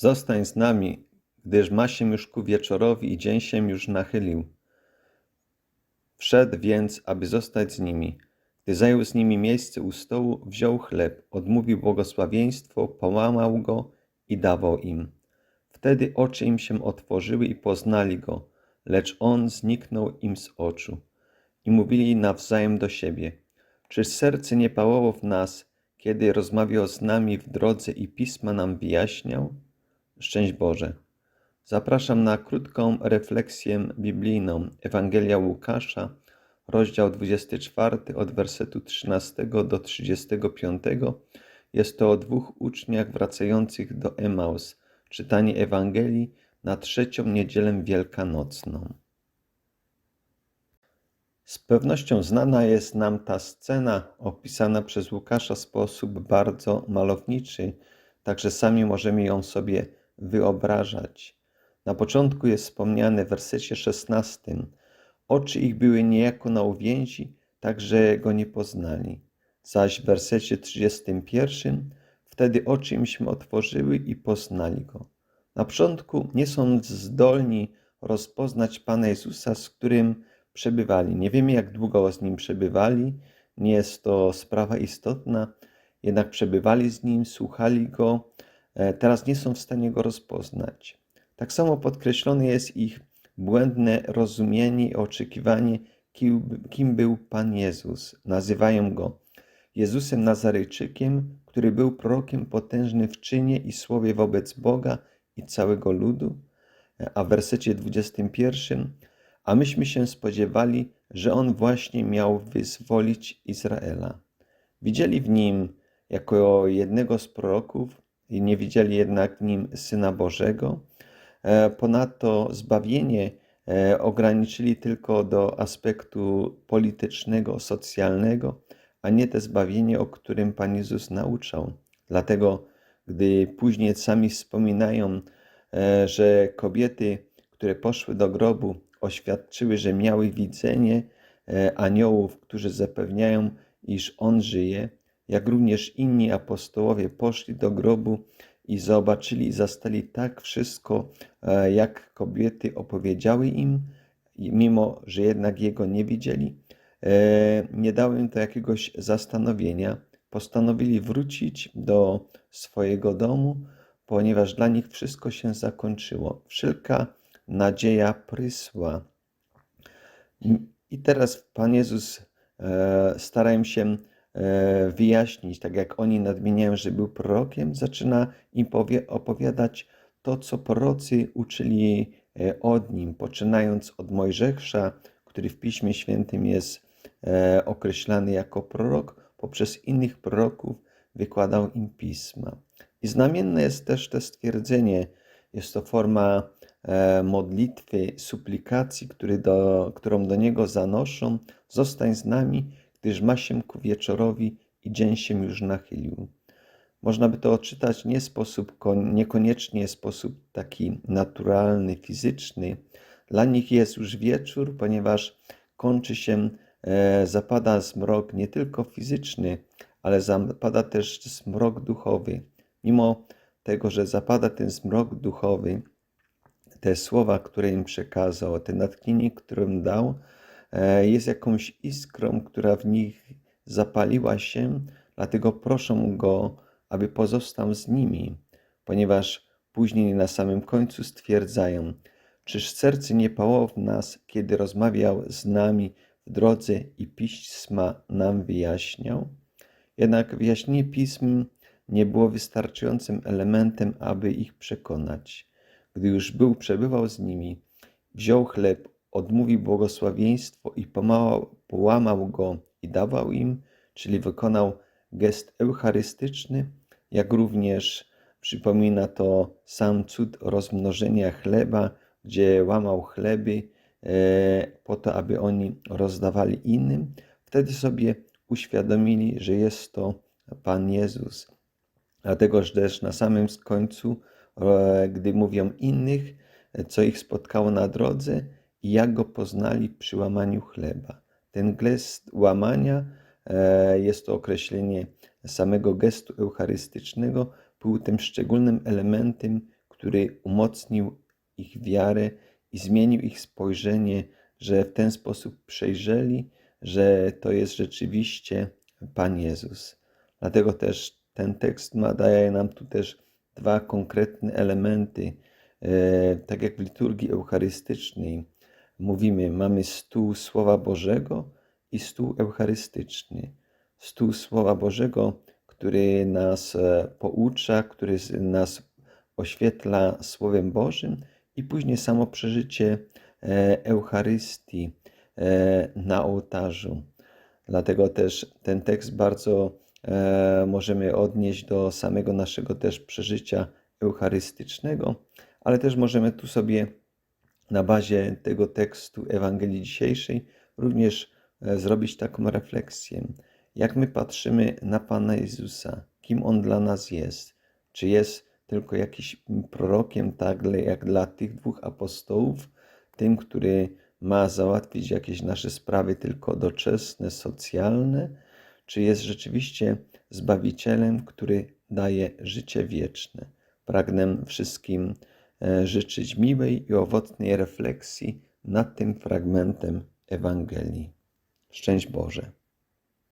Zostań z nami, gdyż ma się już ku wieczorowi i dzień się już nachylił. Wszedł więc, aby zostać z nimi. Gdy zajął z nimi miejsce u stołu, wziął chleb, odmówił błogosławieństwo, połamał go i dawał im. Wtedy oczy im się otworzyły i poznali go, lecz on zniknął im z oczu. I mówili nawzajem do siebie: Czyż serce nie pałało w nas, kiedy rozmawiał z nami w drodze i pisma nam wyjaśniał? Szczęść Boże. Zapraszam na krótką refleksję biblijną Ewangelia Łukasza, rozdział 24 od wersetu 13 do 35. Jest to o dwóch uczniach wracających do Emaus. Czytanie Ewangelii na trzecią niedzielę wielkanocną. Z pewnością znana jest nam ta scena opisana przez Łukasza w sposób bardzo malowniczy, także sami możemy ją sobie wyobrażać. Na początku jest wspomniane w wersecie 16: Oczy ich były niejako na uwięzi, tak że go nie poznali. Zaś w wersecie 31 wtedy oczy im się otworzyły i poznali go. Na początku nie są zdolni rozpoznać Pana Jezusa, z którym przebywali. Nie wiemy, jak długo z nim przebywali, nie jest to sprawa istotna, jednak przebywali z nim, słuchali go, teraz nie są w stanie go rozpoznać. Tak samo podkreślone jest ich błędne rozumienie i oczekiwanie, kim, kim był Pan Jezus. Nazywają go Jezusem Nazarejczykiem, który był prorokiem potężny w czynie i słowie wobec Boga i całego ludu. A w wersecie 21 a myśmy się spodziewali, że on właśnie miał wyzwolić Izraela. Widzieli w nim jako jednego z proroków i nie widzieli jednak nim Syna Bożego. Ponadto zbawienie ograniczyli tylko do aspektu politycznego, socjalnego, a nie te zbawienie, o którym Pan Jezus nauczał. Dlatego, gdy później sami wspominają, że kobiety, które poszły do grobu, oświadczyły, że miały widzenie aniołów, którzy zapewniają, iż On żyje, jak również inni apostołowie poszli do grobu i zobaczyli i zastali tak wszystko, jak kobiety opowiedziały im, mimo że jednak Jego nie widzieli. Nie dało im to jakiegoś zastanowienia. Postanowili wrócić do swojego domu, ponieważ dla nich wszystko się zakończyło. Wszelka nadzieja prysła. I teraz Pan Jezus im się wyjaśnić, tak jak oni nadmieniają, że był prorokiem, zaczyna im opowiadać to, co prorocy uczyli od nim, poczynając od Mojżesza, który w Piśmie Świętym jest określany jako prorok, poprzez innych proroków wykładał im pisma. I znamienne jest też to stwierdzenie, jest to forma modlitwy, suplikacji, który do, którą do Niego zanoszą, zostań z nami, gdyż ma się ku wieczorowi i dzień się już nachylił. Można by to odczytać nie sposób, niekoniecznie sposób taki naturalny, fizyczny. Dla nich jest już wieczór, ponieważ kończy się, zapada zmrok nie tylko fizyczny, ale zapada też zmrok duchowy. Mimo tego, że zapada ten zmrok duchowy, te słowa, które im przekazał, te natchnienie, które im dał, jest jakąś iskrą, która w nich zapaliła się, dlatego proszą go, aby pozostał z nimi, ponieważ później na samym końcu stwierdzają, czyż serce nie pałało w nas, kiedy rozmawiał z nami w drodze i pisma nam wyjaśniał? Jednak wyjaśnienie pism nie było wystarczającym elementem, aby ich przekonać. Gdy już był przebywał z nimi, wziął chleb, odmówił błogosławieństwo i pomału połamał go i dawał im, czyli wykonał gest eucharystyczny, jak również przypomina to sam cud rozmnożenia chleba, gdzie łamał chleby po to, aby oni rozdawali innym. Wtedy sobie uświadomili, że jest to Pan Jezus. Dlatego też na samym końcu, gdy mówią innych, co ich spotkało na drodze i jak go poznali przy łamaniu chleba. Ten gest łamania jest to określenie samego gestu eucharystycznego, był tym szczególnym elementem, który umocnił ich wiarę i zmienił ich spojrzenie, że w ten sposób przejrzeli, że to jest rzeczywiście Pan Jezus. Dlatego też ten tekst ma, daje nam tu też dwa konkretne elementy. E, tak jak w liturgii eucharystycznej mówimy, mamy stół Słowa Bożego i stół eucharystyczny. Stół Słowa Bożego, który nas e, poucza, który nas oświetla Słowem Bożym i później samo przeżycie e, Eucharystii na ołtarzu. Dlatego też ten tekst bardzo e, możemy odnieść do samego naszego też przeżycia eucharystycznego, ale też możemy tu sobie na bazie tego tekstu Ewangelii dzisiejszej również e, zrobić taką refleksję. Jak my patrzymy na Pana Jezusa, kim On dla nas jest? Czy jest tylko jakiś prorokiem, tak jak dla tych dwóch apostołów, tym, który ma załatwić jakieś nasze sprawy tylko doczesne, socjalne, czy jest rzeczywiście Zbawicielem, który daje życie wieczne. Pragnę wszystkim życzyć miłej i owocnej refleksji nad tym fragmentem Ewangelii. Szczęść Boże.